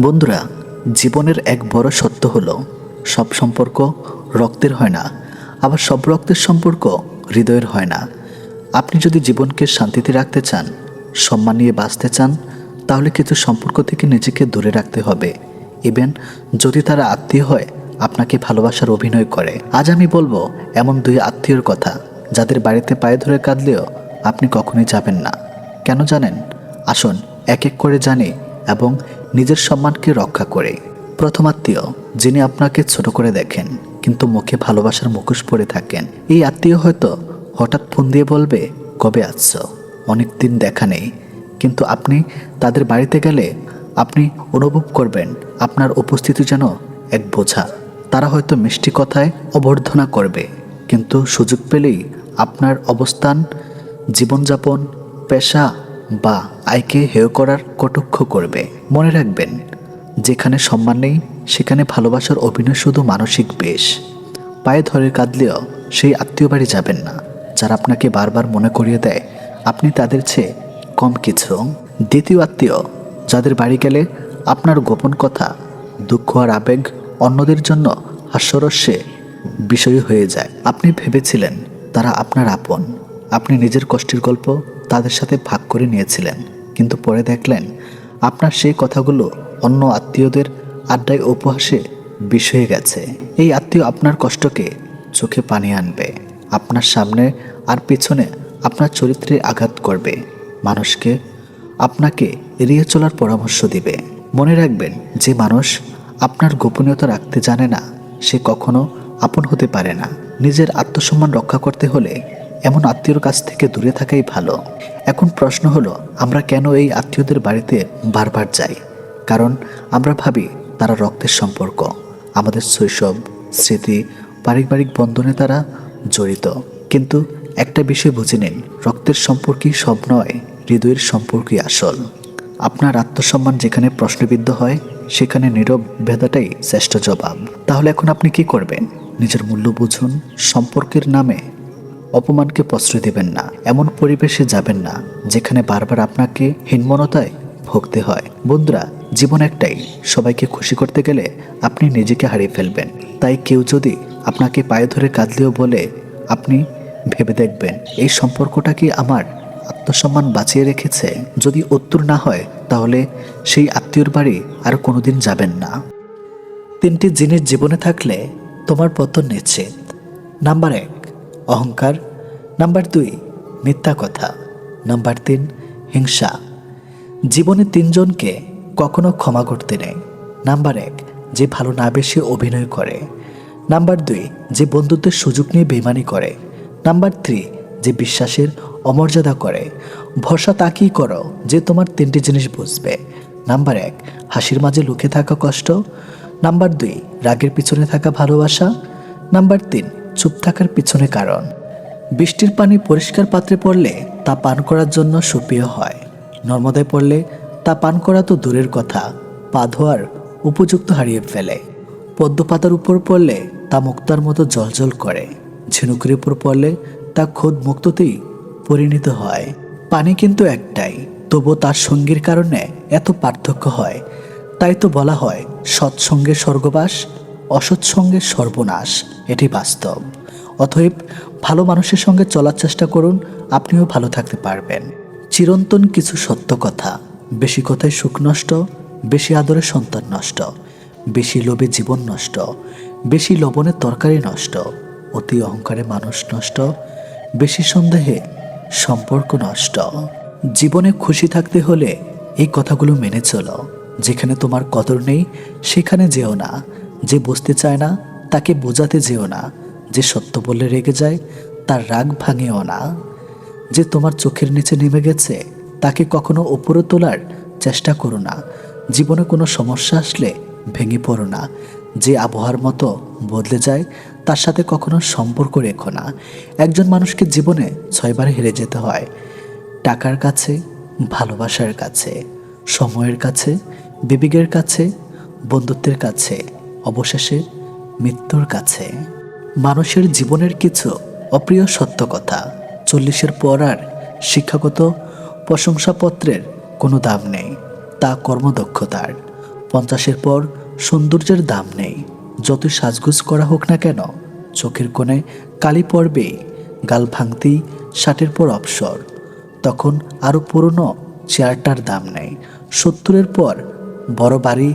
বন্ধুরা, জীবনের এক বড় সত্য হলো, সব সম্পর্ক রক্তের হয় না, আবার সব রক্তের সম্পর্ক হৃদয়ের হয় না। আপনি যদি জীবনকে শান্তিতে রাখতে চান, সম্মান নিয়ে বাঁচতে চান, তাহলে কিছু সম্পর্ক থেকে নিজেকে দূরে রাখতে হবে। ইভেন যদি তারা আত্মীয় হয়, আপনাকে ভালোবাসার অভিনয় করে। আজ আমি বলব, এমন দুই আত্মীয়র কথা, যাদের বাড়িতে পায়ে ধরে কাঁদলেও আপনি কখনোই যাবেন না। কেন জানেন? আসুন, এক এক করে জানি এবং নিজের সম্মানকে রক্ষা করে। প্রথম আত্মীয় যিনি আপনাকে ছোট করে দেখেন, কিন্তু মুখে ভালোবাসার মুখোশ পরে থাকেন। এই আত্মীয় হয়তো হঠাৎ ফোন দিয়ে বলবে, কবে আসছ? অনেক দিন দেখা নেই। কিন্তু আপনি তাদের বাড়িতে গেলে আপনি অনুভব করবেন, আপনার উপস্থিতি যেন এক বোঝা। তারা হয়তো মিষ্টি কথায় অবর্ধনা করবে, কিন্তু সুযোগ পেলেই আপনার অবস্থান, জীবনযাপন, পেশা বা আয়কে হেয় করার কটক্ষ করবে। মনে রাখবেন, যেখানে সম্মান নেই, সেখানে ভালোবাসার অভিনয় শুধু মানসিক বেশ। পায়ে ধরে কাঁদলেও সেই আত্মীয় বাড়ি যাবেন না, যারা আপনাকে বারবার মনে করিয়ে দেয়, আপনি তাদের চেয়ে কম কিছু। দ্বিতীয় আত্মীয়, যাদের বাড়ি গেলে আপনার গোপন কথা, দুঃখ আর আবেগ অন্যদের জন্য হাস্যরস্যে বিষয় হয়ে যায়। আপনি ভেবেছিলেন তারা আপনার আপন। আপনি নিজের কষ্টের গল্প তাদের সাথে ভাগ করে নিয়েছিলেন। কিন্তু পরে দেখলেন, আপনার সেই কথাগুলো অন্য আত্মীয়দের আড্ডায় উপহাসে বিষ হয়ে গেছে। এই আত্মীয় আপনার কষ্টকে চোখে পানি আনবে। আপনার সামনে আর পিছনে আপনার চরিত্রে আঘাত করবে। মানুষকে আপনাকে এড়িয়ে চলার পরামর্শ দিবে। মনে রাখবেন, যে মানুষ আপনার গোপনীয়তা রাখতে জানে না, সে কখনো আপন হতে পারে না। নিজের আত্মসম্মান রক্ষা করতে হলে এমন আত্মীয়র কাছ থেকে দূরে থাকাই ভালো। এখন প্রশ্ন হলো, আমরা কেন এই আত্মীয়দের বাড়িতে বারবার যাই? কারণ আমরা ভাবি, তারা রক্তের সম্পর্ক। আমাদের শৈশব, স্মৃতি, পারিবারিক বন্ধনে তারা জড়িত। কিন্তু একটা বিষয় বুঝে নিন, রক্তের সম্পর্কই সব নয়, হৃদয়ের সম্পর্কই আসল। আপনার আত্মসম্মান যেখানে প্রশ্নবিদ্ধ হয়, সেখানে নীরব ভেদাটাই শ্রেষ্ঠ জবাব। তাহলে এখন আপনি কি করবেন? নিজের মূল্য বুঝুন, সম্পর্কের নামে অপমানকে প্রশ্রয় দেবেন না। এমন পরিবেশে যাবেন না, যেখানে বারবার আপনাকে হীনমনতায় ভুগতে হয়। বন্ধুরা, জীবন একটাই। সবাইকে খুশি করতে গেলে আপনি নিজেকে হারিয়ে ফেলবেন। তাই কেউ যদি আপনাকে পায়ে ধরে কাঁদলেও বলে, আপনি ভেবে দেখবেন, এই সম্পর্কটা কি আমার আত্মসম্মান বাঁচিয়ে রেখেছে? যদি উত্তর না হয়, তাহলে সেই আত্মীয়র বাড়ি আর কোনোদিন যাবেন না। তিনটি জিনিস জীবনে থাকলে তোমার পতন নিশ্চিত। নাম্বার এক অহংকার। নাম্বার দুই, মিথ্যা কথা। নাম্বার তিন, হিংসা। জীবনে তিনজনকে কখনো ক্ষমা করতে নেই। নাম্বার এক, যে ভালো না বেশি অভিনয় করে। নাম্বার দুই, যে বন্ধুত্বের সুযোগ নিয়ে বেমানি করে। নাম্বার থ্রি, যে বিশ্বাসের অমর্যাদা করে। ভরসা তাকেই করো যে তোমার তিনটি জিনিস বুঝবে। নাম্বার এক, হাসির মাঝে লুকে থাকা কষ্ট। নাম্বার দুই, রাগের পিছনে থাকা ভালোবাসা। নাম্বার তিন চুপ থাকার পিছনে কারণ। বৃষ্টির পানি পরিষ্কার পাত্রে পড়লে তা পান করার জন্য সুপ্রিয় হয়। নর্মদায় পড়লে তা পান করা তো দূরের কথা, পা ধোয়ার উপযুক্ত হারিয়ে ফেলে। পদ্মপাতার উপর পড়লে তা মুক্তার মতো জলজল করে। ঝিনুকের উপর পড়লে তা খোদ মুক্ততেই পরিণত হয়। পানি কিন্তু একটাই তবু তার সঙ্গীর কারণে এত পার্থক্য হয়। তাই তো বলা হয় সৎসঙ্গে স্বর্গবাস অসৎসঙ্গে সর্বনাশ, এটি বাস্তব। অতএব ভালো মানুষের সঙ্গে চলার চেষ্টা করুন, আপনিও ভালো থাকতে পারবেন। চিরন্তন কিছু সত্য কথা, বেশি কথায় সুখ নষ্ট, বেশি আদরে সন্তান নষ্ট, বেশি লোভে জীবন নষ্ট, বেশি লবণে তরকারি নষ্ট, অতি অহংকারে মানুষ নষ্ট, বেশি সন্দেহে সম্পর্ক নষ্ট। জীবনে খুশি থাকতে হলে এই কথাগুলো মেনে চলো। যেখানে তোমার কদর নেই, সেখানে যেও না। যে বুঝতে চায় না, তাকে বোঝাতে যেও না। যে সত্য বললে রেগে যায়, তার রাগ ভাঙেও না। যে তোমার চোখের নিচে নেমে গেছে, তাকে কখনো উপরে তোলার চেষ্টা করো না। জীবনে কোনো সমস্যা আসলে ভেঙে পড়ো না। যে আবহাওয়ার মতো বদলে যায়, তার সাথে কখনো সম্পর্ক রেখো না। একজন মানুষকে জীবনে ছয়বার হেরে যেতে হয়। টাকার কাছে, ভালোবাসার কাছে, সময়ের কাছে, বিবেকের কাছে, বন্ধুত্বের কাছে। অবশেষে মৃত্যুর কাছে। মানুষের জীবনের কিছু অপ্রিয় সত্য কথা, চল্লিশের পর আর শিক্ষাগত প্রশংসাপত্রের কোনো দাম নেই, তা কর্মদক্ষতার। পঞ্চাশের পর সৌন্দর্যের দাম নেই, যতই সাজগুজ করা হোক না কেন, চোখের কোণে কালি পড়বেই গাল ভাঙতেই ষাটের পর অবসর। তখন আরও পুরনো চেয়ারটার দাম নেই, সত্তরের পর বড় বাড়ি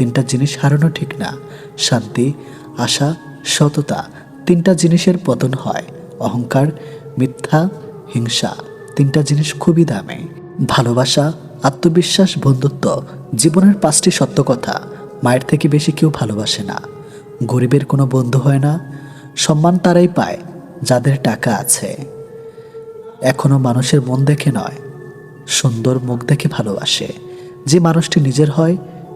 তিনটা জিনিস হারানো ঠিক না। শান্তি, আশা, সততা তিনটা জিনিসের পতন হয়। অহংকার, মিথ্যা, হিংসা তিনটা জিনিস খুবই দামি। ভালোবাসা, আত্মবিশ্বাস, বন্ধুত্ব জীবনের পাঁচটি সত্য কথা। মায়ের থেকে বেশি কেউ ভালোবাসে না। গরিবের কোনো বন্ধু হয় না। সম্মান তারাই পায়, যাদের টাকা আছে। এখনও মানুষের মন দেখে নয়। সুন্দর মুখ দেখে ভালোবাসে। যে মানুষটি নিজের হয়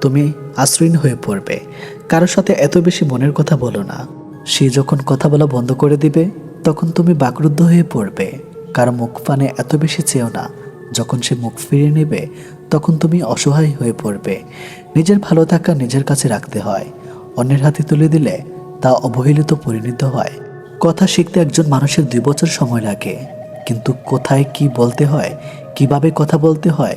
তুমি আশ্রয়ীন হয়ে পড়বে। কারোর সাথে এত বেশি মনের কথা বলো না। সে যখন কথা বলা বন্ধ করে দিবে, তখন তুমি বাকরুদ্ধ হয়ে পড়বে। কারও মুখ পানে এত বেশি চেয়েও না। যখন সে মুখ ফিরিয়ে নেবে, তখন তুমি অসহায় হয়ে পড়বে। নিজের ভালো থাকা নিজের কাছে রাখতে হয়। অন্যের হাতে তুলে দিলে তা অবহেলিত পরিণত হয়। কথা শিখতে একজন মানুষের দুই বছর সময় লাগে। কিন্তু কোথায় কি বলতে হয়, কীভাবে কথা বলতে হয়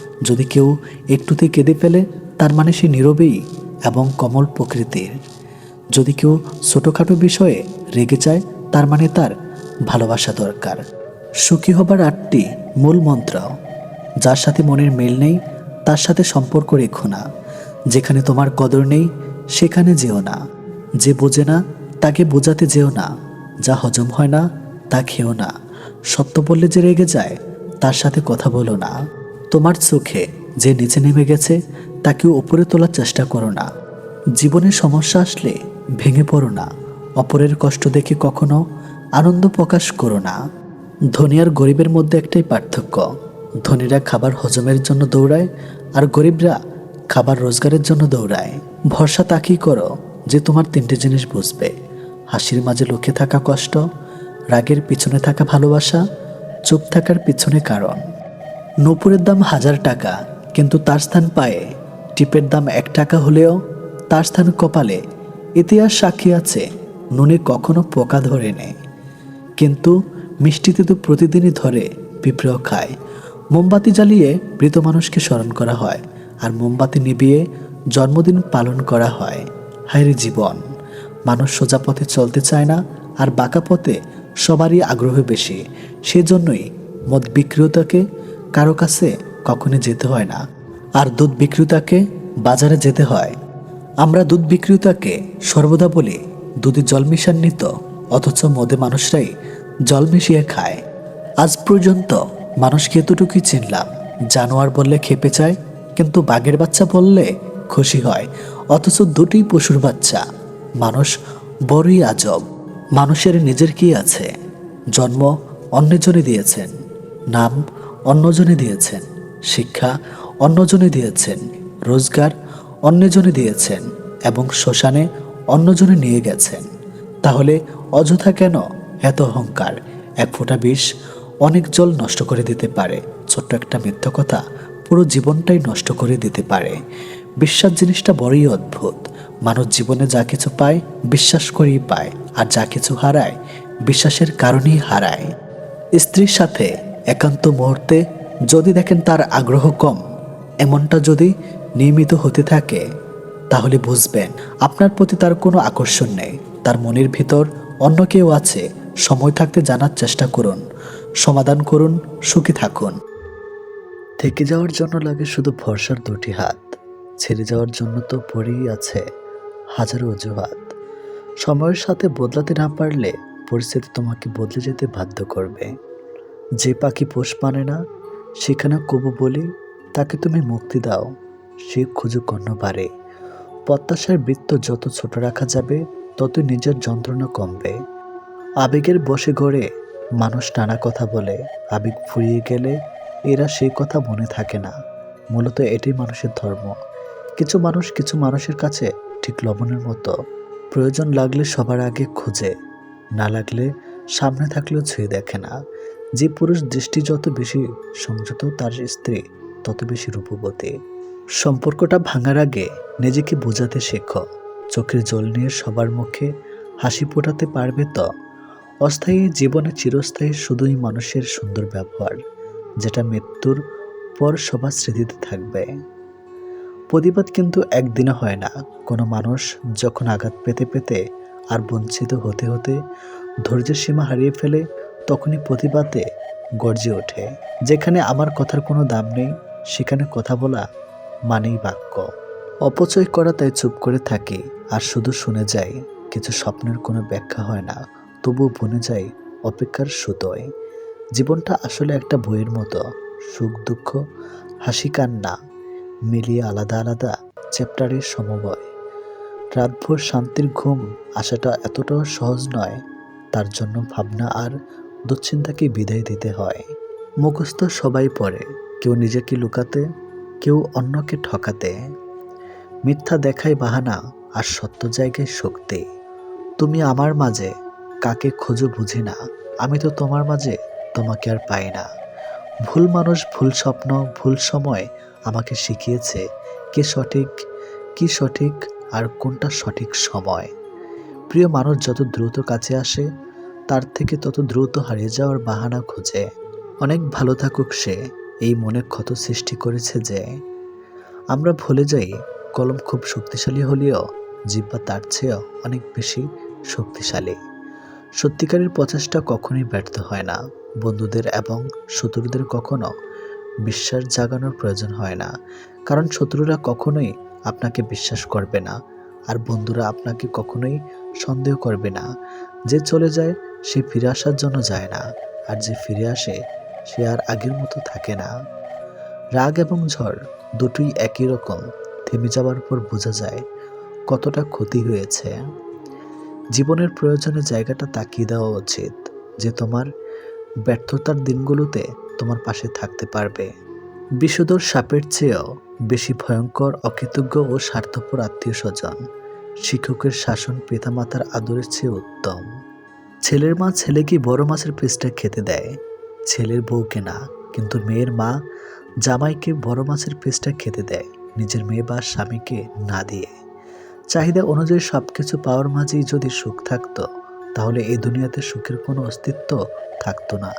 যদি কেউ একটুতে কেঁদে ফেলে, তার মানে সে নীরবেই এবং কমল প্রকৃতির। যদি কেউ ছোটোখাটো বিষয়ে রেগে যায়, তার মানে তার ভালোবাসা দরকার। সুখী হবার আটটি মূল মন্ত্র, যার সাথে মনের মিল নেই, তার সাথে সম্পর্ক রেখো না। যেখানে তোমার কদর নেই, সেখানে যেও না। যে বোঝে না, তাকে বোঝাতে যেও না। যা হজম হয় না, তা খেও না। সত্য বললে যে রেগে যায়, তার সাথে কথা বলো না। তোমার চোখে যে নিচে নেমে গেছে, তাকে উপরে তোলার চেষ্টা করো না। জীবনে সমস্যা আসলে ভেঙে পড়ো না। অপরের কষ্ট দেখে কখনো আনন্দ প্রকাশ করো না। ধনী আর গরিবের মধ্যে একটাই পার্থক্য। ধনীরা খাবার হজমের জন্য দৌড়ায় আর গরিবরা খাবার রোজগারের জন্য দৌড়ায়। ভরসা তাকেই করো যে তোমার তিনটে জিনিস বুঝবে। হাসির মাঝে লুকিয়ে থাকা কষ্ট, রাগের পিছনে থাকা ভালোবাসা, চুপ থাকার পিছনে কারণ। নূপুরের দাম হাজার টাকা, কিন্তু তার স্থান পায়ে। টিপের দাম এক টাকা হলেও তার স্থান কপালে ইতিহাস সাক্ষী আছে, নুনে কখনো পোকা ধরে নেয় কিন্তু মিষ্টিতে তো প্রতিদিনই ধরে পিঁপড়েও খায়। মোমবাতি জ্বালিয়ে মৃত মানুষকে স্মরণ করা হয়, আর মোমবাতি নিবিয়ে জন্মদিন পালন করা হয়। হায়রে জীবন! মানুষ সোজা পথে চলতে চায় না, আর বাঁকা পথে সবারই আগ্রহ বেশি। সেজন্যই মদ বিক্রেতাকে কারও কাছে কখনো যেতে হয় না। আর দুধ বিক্রেতাকে বাজারে যেতে হয়। আমরা দুধ বিক্রেতাকে সর্বদা বলি, দুধে জল মিশান্বিত অথচ মদে মানুষরাই জল মিশিয়ে খায়। আজ পর্যন্ত মানুষকে এতটুকুই চিনলাম, জানোয়ার বললে খেপে চায় কিন্তু বাঘের বাচ্চা বললে খুশি হয়, অথচ দুটি পশুর বাচ্চা। মানুষ বড়ই আজব, মানুষের নিজের কি আছে? জন্ম অন্যজনে দিয়েছেন, নাম অন্যজনে দিয়েছেন শিক্ষা, অন্যজনে দিয়েছেন রোজগার, অন্যজনে দিয়েছেন এবং শ্মশানে অন্যজনে নিয়ে গেছেন। তাহলে অযথা কেন এত অহংকার? এক ফোঁটা বিষ অনেক জল নষ্ট করে দিতে পারে। ছোট্ট একটা মিথ্যা কথা পুরো জীবনটাই নষ্ট করে দিতে পারে। বিশ্বাস জিনিসটা বড়ই অদ্ভুত। মানুষ জীবনে যা কিছু পায়, বিশ্বাস করেই পায়। আর যা কিছু হারায়, বিশ্বাসের কারণেই হারায়। স্ত্রীর সাথে একান্ত মুহূর্তে যদি দেখেন তার আগ্রহ কম, এমনটা যদি নিয়মিত হতে থাকে, তাহলে বুঝবেন আপনার প্রতি তার কোনো আকর্ষণ নেই। তার মনের ভিতর অন্য কেউ আছে, সময় থাকতে জানার চেষ্টা করুন, সমাধান করুন, সুখী থাকুন। থেকে যাওয়ার জন্য লাগে শুধু ভরসার দুটি হাত, ছেড়ে যাওয়ার জন্য তো পড়েই আছে হাজারো অজুহাত। সময়ের সাথে বদলাতে না পারলে পরিস্থিতি তোমাকে বদলে যেতে বাধ্য করবে। যে পাখি পোষ মানে না, সেখানে কবু বলি তাকে তুমি মুক্তি দাও, সে খুঁজুক অন্য বারে প্রত্যাশার বৃত্ত যত ছোট রাখা যাবে তত নিজের যন্ত্রণা কমবে। আবেগের বসে গড়ে মানুষ নানা কথা বলে, আবেগ ফুরিয়ে গেলে এরা সেই কথা মনে থাকে না। মূলত এটাই মানুষের ধর্ম। কিছু মানুষ কিছু মানুষের কাছে ঠিক লবণের মতো। প্রয়োজন লাগলে সবার আগে খোঁজে, না লাগলে সামনে থাকলেও ছুঁয়ে দেখে না। যে পুরুষ দৃষ্টি যত বেশি সংযত, তার স্ত্রী তত বেশি রূপবতী। সম্পর্কটা ভাঙার আগে নিজেকে বোঝাতে শেখো। চোখের জল নিয়ে সবার মুখে হাসি ফোটাতে পারবে তো? অস্থায়ী জীবনে চিরস্থায়ী শুধুই মানুষের সুন্দর ব্যবহার, যেটা মৃত্যুর পর সবার স্মৃতিতে থাকবে। প্রতিবাদ কিন্তু একদিনে হয় না। কোনো মানুষ যখন আঘাত পেতে পেতে আর বঞ্চিত হতে হতে ধৈর্যের সীমা হারিয়ে ফেলে তখনই প্রতিবাদে গর্জে ওঠে, যেখানে আমার কথার কোনো দাম নেই, সেখানে কথা বলা মানেই বাক্য। অপচয় করা তাই চুপ করে থাকি, আর শুধু শুনে যাই, কিছু স্বপ্নের কোনো ব্যাখ্যা হয় না, তবুও বনে যায় অপেক্ষার সুতোয়। জীবনটা আসলে একটা বইয়ের মতো, সুখ, দুঃখ, হাসি, কান্না, মিলিয়ে আলাদা আলাদা চ্যাপ্টারের সমবয়। রাতভর শান্তির ঘুম আসাটা এতটাও সহজ নয়, তার জন্য ভাবনা আর দুশ্চিন্তাকে বিদায় দিতে হয়। মুখস্থ সবাই পড়ে, কেউ নিজেকে লুকাতে, কেউ অন্যকে ঠকাতে। মিথ্যা দেখায় বাহানা আর সত্য জায়গায় শক্তি। তুমি আমার মাঝে, কাকে খোঁজো বুঝি না। আমি তো তোমার মাঝে, তোমাকে আর পাই না। ভুল মানুষ ভুল স্বপ্ন, ভুল সময় আমাকে শিখিয়েছে কে সঠিক, কি সঠিক আর কোনটা সঠিক সময়। প্রিয় মানুষ যত দ্রুত কাছে আসে তার থেকে তত দ্রুত হারিয়ে যাওয়ার বাহানা খোঁজে। অনেক ভালো থাকুক সে, এই মনে ক্ষত সৃষ্টি করেছে যে। আমরা ভুলে যাই, কলম খুব শক্তিশালী হলেও জিব্বা তার চেয়েও অনেক বেশি শক্তিশালী। সত্যিকারের প্রচেষ্টা কখনোই ব্যর্থ হয় না। বন্ধুদের এবং শত্রুদের কখনো বিশ্বাস জাগানোর প্রয়োজন হয় না। কারণ শত্রুরা কখনোই আপনাকে বিশ্বাস করবে না। আর বন্ধুরা আপনাকে কখনোই সন্দেহ করবে না। যে চলে যায় সে ফিরে আসার জন্য যায় না, আর যে ফিরে আসে, সে আর আগের মতো থাকে না। রাগ এবং ঝড় দুটোই একই রকম, থেমে যাওয়ার পর বোঝা যায় কতটা ক্ষতি হয়েছে। জীবনের প্রয়োজনে জায়গাটা তাকিয়ে দেওয়া উচিত, যে তোমার ব্যর্থতার দিনগুলোতে তোমার পাশে থাকতে পারবে। বিষধর সাপের চেয়েও বেশি ভয়ঙ্কর, অকৃতজ্ঞ ও স্বার্থপর আত্মীয় স্বজন, শিক্ষকের শাসন পিতামাতার আদরের চেয়ে উত্তম। ছেলের মা ছেলেকে বড় মাছের পিসটা খেতে দেয়। ছেলের বউকে না কিন্তু মেয়ের মা জামাইকে বড় মাছের পিসটা খেতে দেয়। নিজের মেয়ে বা স্বামীকে না দিয়ে। চাহিদা অনুযায়ী সব কিছু পাওয়ার মাঝেই যদি সুখ থাকতো, তাহলে এই দুনিয়াতে সুখের কোনো অস্তিত্ব থাকতো না।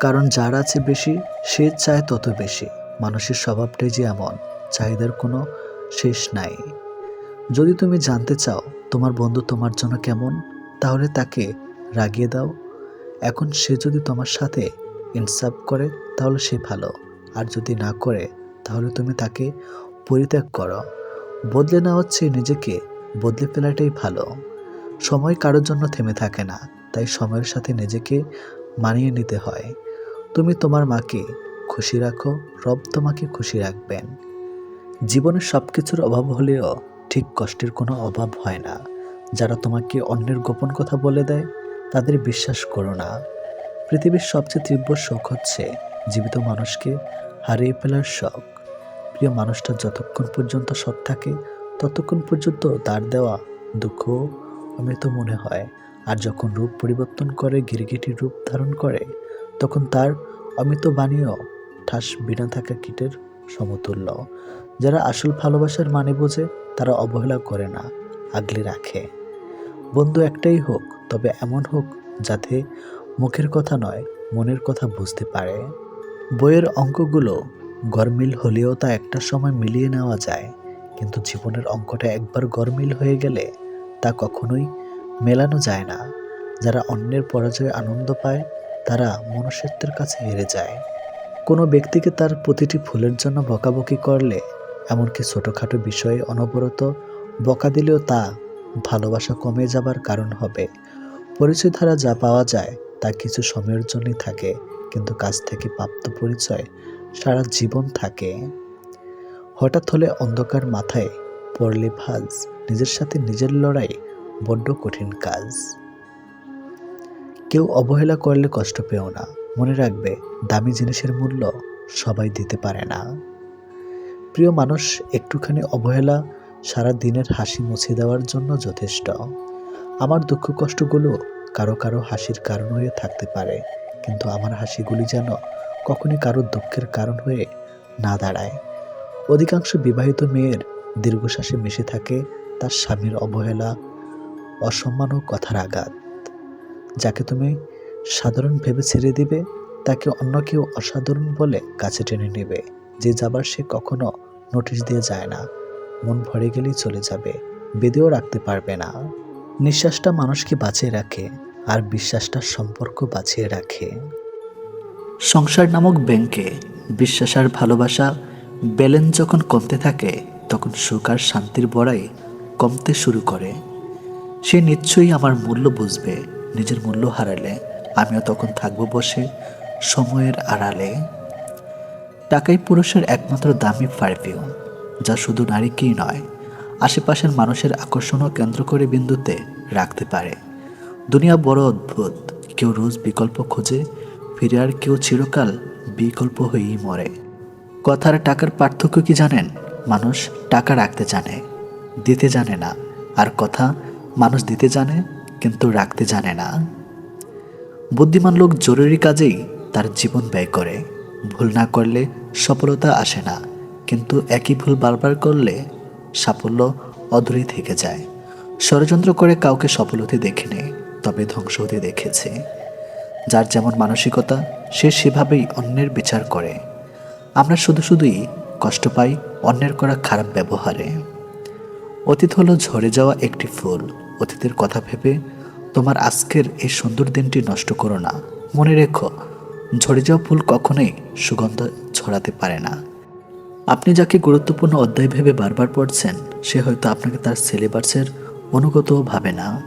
কারণ যার আছে বেশি, সে চায় তত বেশি। মানুষের স্বভাবটাই যে এমন, চাহিদার কোনো শেষ নাই। যদি তুমি জানতে চাও, তোমার বন্ধু তোমার জন্য কেমন, তাহলে তাকে রাগিয়ে দাও। এখন সে যদি তোমার সাথে ইনসাফ করে, তাহলে সে ভালো। আর যদি না করে, তাহলে তুমি তাকে পরিত্যাগ করো। বদলে না হচ্ছে নিজেকে। বদলে ফেলাটাই ভালো। সময় কারোর জন্য থেমে থাকে না, তাই সময়ের সাথে নিজেকে মানিয়ে নিতে হয়। তুমি তোমার মাকে খুশি রাখো, রব তোমাকে খুশি রাখবেন। জীবনে সব কিছুর অভাব হলেও ঠিক কষ্টের কোনো অভাব হয় না। যারা তোমাকে অন্যের গোপন কথা বলে দেয় তাদের বিশ্বাস করো না। পৃথিবীর সবচেয়ে তীব্র শোক হচ্ছে জীবিত মানুষকে হারিয়ে ফেলার শখ প্রিয় মানুষটা যতক্ষণ পর্যন্ত সৎ থাকে, ততক্ষণ পর্যন্ত তার দেওয়া দুঃখ অমৃত মনে হয়। আর যখন রূপ পরিবর্তন করে গিরগিটির রূপ ধারণ করে, তখন তার অমৃত বাণীও ঠাস বিনা থাকা কীটের সমতুল্য। যারা আসল ভালোবাসার মানে বোঝে, তারা অবহেলা করে না, আগলে রাখে। বন্ধু একটাই হোক তবে এমন হোক যাতে মুখের কথা নয়, মনের কথা বুঝতে পারে। বইয়ের অঙ্কগুলো গরমিল হলেও তা একটা সময় মিলিয়ে নেওয়া যায়, কিন্তু জীবনের অঙ্কটা একবার গরমিল হয়ে গেলে তা কখনোই মেলানো যায় না। যারা অন্যের পরাজয়ে আনন্দ পায়, তারা মনুষ্যত্বের কাছে হেরে যায়। কোনো ব্যক্তিকে তার প্রতিটি ফুলের জন্য বকাবকি করলে এমনকি ছোটোখাটো বিষয়ে অনবরত বকা দিলেও তা ভালোবাসা কমে যাবার কারণ হবে। পরিচয় দ্বারা যা পাওয়া যায় তা কিছু সময়ের জন্যই থাকে, কিন্তু কাজ থেকে প্রাপ্ত পরিচয় সারা জীবন থাকে। হঠাৎ হলে অন্ধকার মাথায় পড়লে ভাজ, নিজের সাথে নিজের লড়াই বড্ড কঠিন কাজ। কেউ অবহেলা করলে কষ্ট পেও না, মনে রাখবে দামি জিনিসের মূল্য সবাই দিতে পারে না। প্রিয় মানুষ, একটুখানি অবহেলা সারা দিনের হাসি মুছে দেওয়ার জন্য যথেষ্ট। আমার দুঃখ কষ্টগুলো কারও কারও হাসির কারণ হয়ে থাকতে পারে, কিন্তু আমার হাসিগুলি যেন কখনই কারও দুঃখের কারণ হয়ে না দাঁড়ায়। অধিকাংশ বিবাহিত মেয়ের দীর্ঘশ্বাসে মিশে থাকে তার স্বামীর অবহেলা, অসম্মান ও কথার আঘাত। যাকে তুমি সাধারণ ভেবে ছেড়ে দিবে, তাকে অন্য কেউ অসাধারণ বলে কাছে টেনে নেবে, যে যাবার সে কখনো নোটিশ দিয়ে যায় না। মন ভরে গেলেই চলে যাবে, বেঁধেও রাখতে পারবে না। নিঃশ্বাসটা মানুষকে বাঁচিয়ে রাখে আর বিশ্বাসটা সম্পর্ক বাঁচিয়ে রাখে। সংসার নামক ব্যাংকে বিশ্বাস আর ভালোবাসা ব্যালেন্স যখন কমতে থাকে, তখন সুখ আর শান্তির বড়াই কমতে শুরু করে। সে নিশ্চয়ই আমার মূল্য বুঝবে, নিজের মূল্য হারালে। আমিও তখন থাকব বসে, সময়ের আড়ালে। টাকাই পুরুষের একমাত্র দামি পারফিউম যা শুধু নারীকেই নয় আশেপাশের মানুষের আকর্ষণও কেন্দ্র করে বিন্দুতে রাখতে পারে। দুনিয়া বড় অদ্ভুত। কেউ রোজ বিকল্প খোঁজে, ফিরে আর কেউ চিরকাল বিকল্প হয়েই মরে। কথার টাকার পার্থক্য কি জানেন? মানুষ টাকা রাখতে জানে, দিতে জানে না। আর কথা মানুষ দিতে জানে, কিন্তু রাখতে জানে না। বুদ্ধিমান লোক জরুরি কাজেই তার জীবন ব্যয় করে। ভুল না করলে সফলতা আসে না। কিন্তু একই ভুল বারবার করলে সাফল্য অধুরি থেকে যায়। ষড়যন্ত্র করে কাউকে সফল হতে দেখেনি তবে ধ্বংস হতে দেখেছে। যার যেমন মানসিকতা, সে সেভাবেই অন্যের বিচার করে। আমরা শুধু শুধুই কষ্ট পাই অন্যের করা খারাপ ব্যবহারে। অতীত হলো ঝরে যাওয়া একটি ফুল। অতীতের কথা ভেবে তোমার আজকের এই সুন্দর দিনটি নষ্ট করো না। মনে রেখো, ঝরে যাওয়া ফুল কখনোই সুগন্ধ ছড়াতে পারে না। আপনি যাকে গুরুত্বপূর্ণ অধ্যায় ভেবে বারবার পড়ছেন, সে হয়তো আপনাকে তার সিলেবাসের অনুগতও ভাবে না।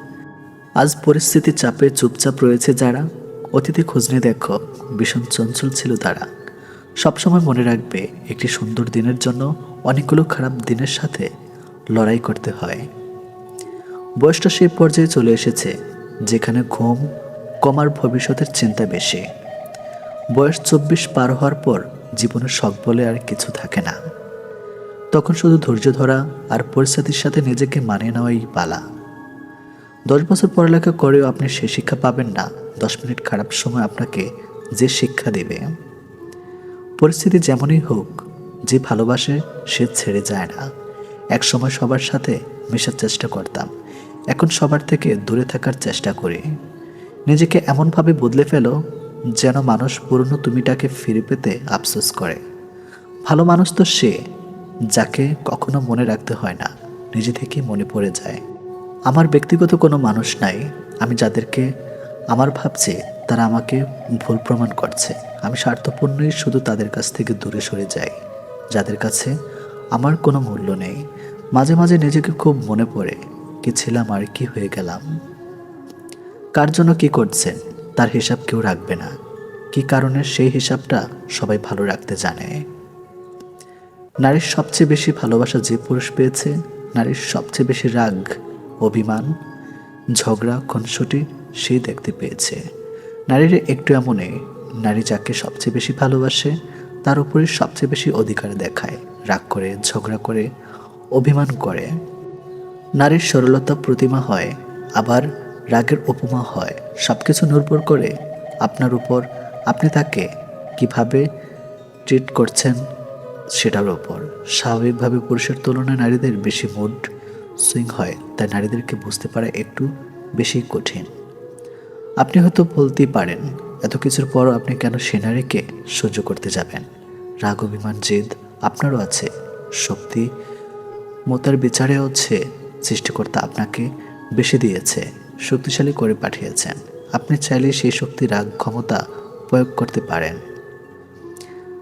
আজ পরিস্থিতি চাপে চুপচাপ রয়েছে যারা অতীতে খোঁজ নিয়ে দেখো, ভীষণ চঞ্চল ছিল তারা। সবসময় মনে রাখবে, একটি সুন্দর দিনের জন্য অনেকগুলো খারাপ দিনের সাথে লড়াই করতে হয়। বয়সটা সেই পর্যায়ে চলে এসেছে, যেখানে ঘুম কমার ভবিষ্যতের চিন্তা বেশি। বয়স চব্বিশ পার হওয়ার পর জীবনের শখ বলে আর কিছু থাকে না। তখন শুধু ধৈর্য ধরা আর পরিস্থিতির সাথে নিজেকে মানিয়ে নেওয়াই পালা। দশ বছর পড়ালেখা করেও আপনি সে শিক্ষা পাবেন না। দশ মিনিট খারাপ সময় আপনাকে যে শিক্ষা দেবে। পরিস্থিতি যেমনই হোক, যে ভালোবাসে সে ছেড়ে যায় না। এক সময় সবার সাথে মেশার চেষ্টা করতাম। এখন সবার থেকে দূরে থাকার চেষ্টা করি। নিজেকে এমনভাবে বদলে ফেলো যেন মানুষ পুরনো তুমিটাকে ফিরে পেতে আফসোস করে। ভালো মানুষ তো সে, যাকে কখনো মনে রাখতে হয় না, নিজে থেকেই মনে পড়ে যায়। আমার ব্যক্তিগত কোনো মানুষ নাই, আমি যাদেরকে আমার ভাবছি, তারা আমাকে ভুল প্রমাণ করছে। আমি স্বার্থপূর্ণই শুধু তাদের কাছ থেকে দূরে সরে যাই, যাদের কাছে আমার কোনো মূল্য নেই। মাঝে মাঝে নিজেকে খুব মনে পড়ে, কি ছিলাম আর কি হয়ে গেলাম। কার জন্য কি করছেন? তার হিসাব কেউ রাখবে না। কি কারণে সেই হিসাবটা সবাই ভালো রাখতে জানে? নারীর সবচেয়ে বেশি ভালোবাসা যে পুরুষ পেয়েছে, নারীর সবচেয়ে বেশি রাগ, অভিমান, ঝগড়া, খুনসুটি সেই দেখতে পেয়েছে। নারীর একটু এমনই, নারী যাকে সবচেয়ে বেশি ভালোবাসে, তার উপরে সবচেয়ে বেশি অধিকার দেখায়, রাগ করে, ঝগড়া করে, অভিমান করে। নারীর সরলতা প্রতিমা হয়, আবার রাগের উপমা হয়। সব কিছু নির্ভর করে আপনার উপর আপনি তাকে কীভাবে ট্রিট করছেন সেটার ওপর স্বাভাবিকভাবে পুরুষের তুলনায় নারীদের বেশি মুড সুইং হয়, তাই নারীদেরকে বুঝতে পারা একটু বেশি কঠিন। আপনি হয়তো বলতেই পারেন, এত কিছুর পরও আপনি কেন সে নারীকে সহ্য করতে যাবেন? রাগ, অভিমান, জেদ আপনারও আছে। শক্তি, মতার বিচারে হচ্ছে সৃষ্টিকর্তা আপনাকে বেশি দিয়েছে। শক্তিশালী করে পাঠিয়েছেন। আপনি চাইলে সেই শক্তি রাগ, ক্ষমতা প্রয়োগ করতে পারেন।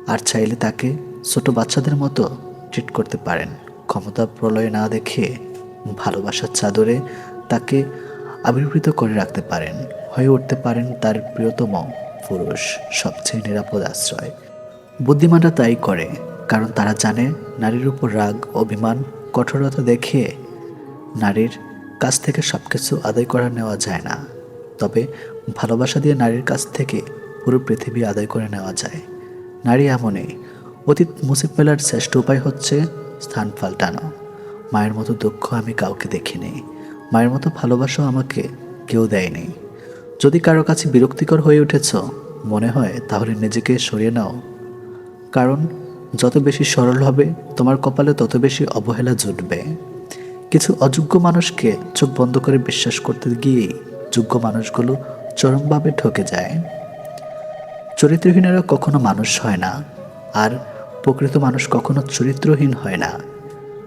আর চাইলে তাকে ছোট বাচ্চাদের মতো ট্রিট করতে পারেন। ক্ষমতা প্রলয় না দেখে ভালোবাসার চাদরে তাকে আবির্ভূত করে রাখতে পারেন। হয়ে উঠতে পারেন তার প্রিয়তম পুরুষ, সবচেয়ে নিরাপদ আশ্রয়। বুদ্ধিমানরা তাই করে, কারণ তারা জানে নারীর উপর রাগ, অভিমান, কঠোরতা দেখে নারীর কাছ থেকে সব কিছু আদায় করা নেওয়া যায় না। তবে ভালোবাসা দিয়ে নারীর কাছ থেকে পুরো পৃথিবী আদায় করে নেওয়া যায়। নারী এমনই। অতীত মুছে ফেলার শ্রেষ্ঠ উপায় হচ্ছে স্থান পাল্টানো। মায়ের মতো দুঃখ আমি কাউকে দেখিনি। মায়ের মতো ভালোবাসাও আমাকে কেউ দেয়নি। যদি কারও কাছে বিরক্তিকর হয়ে উঠেছ, মনে হয় তাহলে নিজেকে সরিয়ে নাও। কারণ যত বেশি সরল হবে, তোমার কপালে তত বেশি অবহেলা জুটবে। কিছু অযোগ্য মানুষকে চোখ বন্ধ করে বিশ্বাস করতে গিয়েই যোগ্য মানুষগুলো চরমভাবে ঠকে যায়। চরিত্রহীনেরা কখনো মানুষ হয় না, আর প্রকৃত মানুষ কখনো চরিত্রহীন হয় না।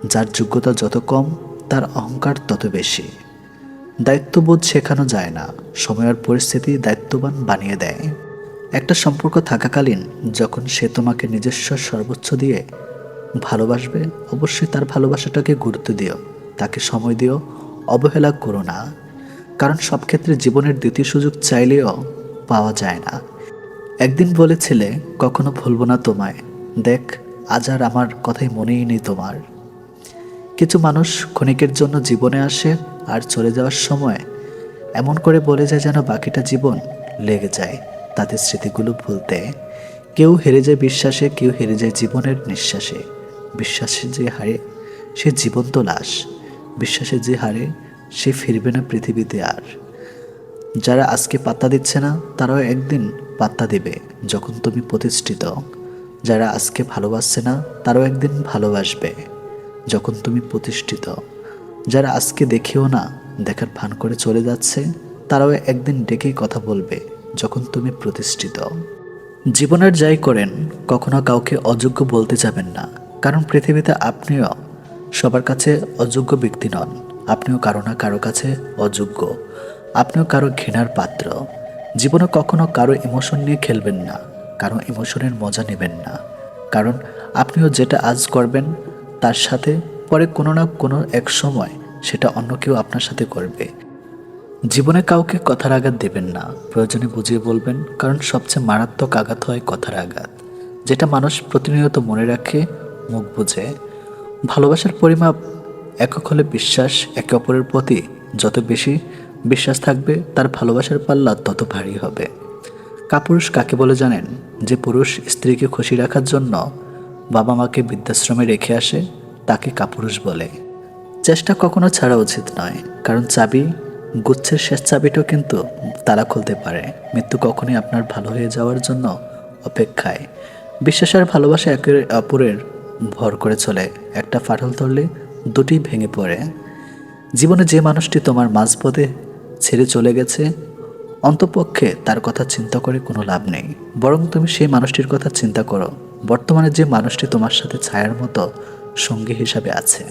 যার যোগ্যতা যত কম, তার অহংকার তত বেশি। দায়িত্ববোধ শেখানো যায় না সময়ের পরিস্থিতি দায়িত্ববান বানিয়ে দেয়। একটা সম্পর্ক থাকাকালীন যখন সে তোমাকে নিজস্ব সর্বোচ্চ দিয়ে ভালোবাসবে, অবশ্যই তার ভালোবাসাটাকে গুরুত্ব দিও। তাকে সময় দিও, অবহেলা করো না। কারণ সব ক্ষেত্রে জীবনের দ্বিতীয় সুযোগ চাইলেও পাওয়া যায় না। একদিন বলেছিলে, কখনো ভুলবো না তোমায়। দেখ, আজ আর আমার কথাই মনেই নেই তোমার। কিছু মানুষ ক্ষণিকের জন্য জীবনে আসে আর চলে যাওয়ার সময় এমন করে বলে যায় যেন বাকিটা জীবন লেগে যায় তাদের স্মৃতিগুলো ভুলতে। কেউ হেরে যায় বিশ্বাসে, কেউ হেরে যায় জীবনের নিঃশ্বাসে। বিশ্বাসে যে হারে সে জীবন্ত লাশ। বিশ্বাসে যে হারে সে ফিরবে না পৃথিবীতে আর। যারা আজকে পাত্তা দিচ্ছে না, তারাও একদিন পাত্তা দেবে যখন তুমি প্রতিষ্ঠিত। যারা আজকে ভালোবাসছে না, তারাও একদিন ভালোবাসবে যখন তুমি প্রতিষ্ঠিত। যারা আজকে দেখেও না, দেখার ভান করে চলে যাচ্ছে, তারাও একদিন ডেকেই কথা বলবে যখন তুমি প্রতিষ্ঠিত। জীবনের যাই করেন, কখনো কাউকে অযোগ্য বলতে যাবেন না, কারণ পৃথিবীতে আপনিও সবার কাছে অযোগ্য ব্যক্তি নন। আপনিও কারও না কারও কাছে অযোগ্য। আপনিও কারও ঘৃণার পাত্র। জীবনে কখনো কারও ইমোশন নিয়ে খেলবেন না। কারও ইমোশনের মজা নেবেন না। কারণ আপনিও যেটা আজ করবেন, তার সাথে পরে কোনো না কোনো এক সময় সেটা অন্য কেউ আপনার সাথে করবে। জীবনে কাউকে কথার আঘাত দেবেন না। প্রয়োজনে বুঝিয়ে বলবেন, কারণ সবচেয়ে মারাত্মক আঘাত হয় কথার আঘাত। যেটা মানুষ প্রতিনিয়ত মনে রাখে, মুখ বুঝে। ভালোবাসার পরিমাপ একক হলে বিশ্বাস একে অপরের প্রতি যত বেশি বিশ্বাস থাকবে, তার ভালোবাসার পাল্লা তত ভারী হবে। কাপুরুষ কাকে বলে জানেন? যে পুরুষ স্ত্রীকে খুশি রাখার জন্য বাবা মাকে বৃদ্ধাশ্রমে রেখে আসে, তাকে কাপুরুষ বলে। চেষ্টা কখনো ছাড়া উচিত নয়, কারণ চাবি, গুচ্ছের শেষ চাবিটাও কিন্তু তালা খুলতে পারে। মৃত্যু কখনোই আপনার ভালো হয়ে যাওয়ার জন্য অপেক্ষায়। বিশ্বাস আর ভালোবাসা একের অপরের ভর করে চলে। একটা ফাটল ধরলে দুটি ভেঙে পড়ে। জীবনে যে মানুষটি তোমার মাঝপথে ছেড়ে চলে গেছে, অন্তপক্ষে তার কথা চিন্তা করে কোনো লাভ নেই। বরং তুমি সেই মানুষটির কথা চিন্তা করো। বর্তমানে যে মানুষটি তোমার সাথে ছায়ার মতো সঙ্গী হিসাবে আছে।